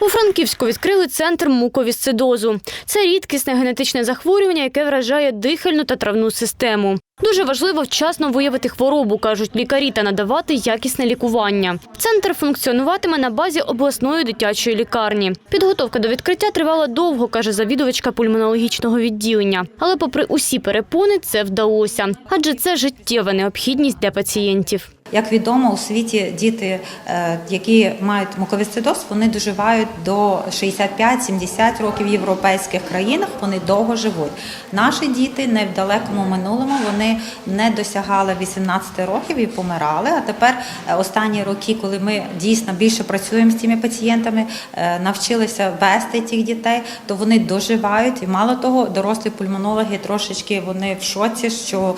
У Франківську відкрили центр муковісцидозу. Це рідкісне генетичне захворювання, яке вражає дихальну та травну систему. Дуже важливо вчасно виявити хворобу, кажуть лікарі, та надавати якісне лікування. Центр функціонуватиме на базі обласної дитячої лікарні. Підготовка до відкриття тривала довго, каже завідувачка пульмонологічного відділення. Але, попри усі перепони, це вдалося, адже це життєва необхідність для пацієнтів. Як відомо, у світі діти, е, які мають муковісцидоз, вони доживають до 65-70 років в європейських країнах. Вони довго живуть. Наші діти не в далекому минулому вони не досягали 18 років і помирали. А тепер е, останні роки, коли ми дійсно більше працюємо з цими пацієнтами, е, навчилися вести тих дітей, то вони доживають. І мало того, дорослі пульмонологи трошечки вони в шоці, що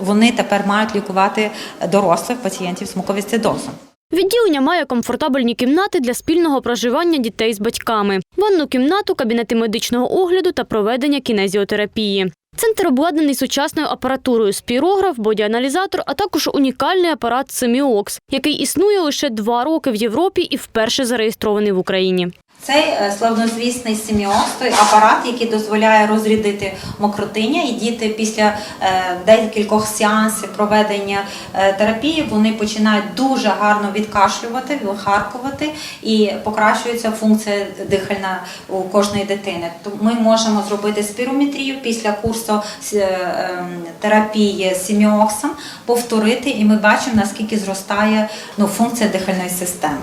вони тепер мають лікувати дорослих пацієнтів з муковісцидозом. Відділення має комфортабельні кімнати для спільного проживання дітей з батьками, ванну кімнату, кабінети медичного огляду та проведення кінезіотерапії. Центр обладнаний сучасною апаратурою спірограф, бодіаналізатор, а також унікальний апарат Семіокс, який існує лише два роки в Європі і вперше зареєстрований в Україні. Цей е, славнозвісний семіоз, той апарат, який дозволяє розрядити мокротиння, і діти після е, декількох сеансів проведення е, терапії вони починають дуже гарно відкашлювати, вихаркувати і покращується функція дихальна у кожної дитини. Ми можемо зробити спірометрію після курсу ем, терапії з семіоксом, повторити, і ми бачимо наскільки зростає ну, функція дихальної системи.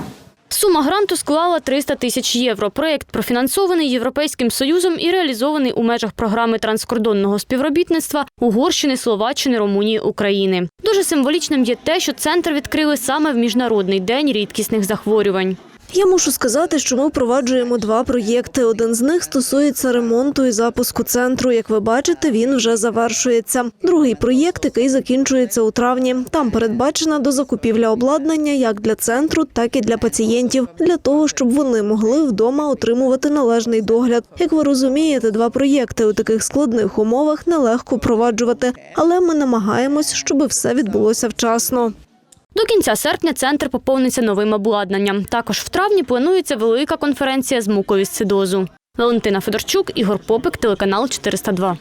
Сума гранту склала 300 тисяч євро. Проєкт профінансований Європейським Союзом і реалізований у межах програми транскордонного співробітництва Угорщини, Словаччини, Румунії, України. Дуже символічним є те, що центр відкрили саме в міжнародний день рідкісних захворювань. Я мушу сказати, що ми впроваджуємо два проєкти. Один з них стосується ремонту і запуску центру. Як ви бачите, він вже завершується. Другий проєкт, який закінчується у травні. Там передбачена дозакупівля обладнання як для центру, так і для пацієнтів, для того, щоб вони могли вдома отримувати належний догляд. Як ви розумієте, два проєкти у таких складних умовах нелегко впроваджувати, але ми намагаємось, щоб все відбулося вчасно. До кінця серпня центр поповниться новим обладнанням. Також в травні планується велика конференція з муковісцидозу. Валентина Федорчук, Ігор Попик, телеканал 402.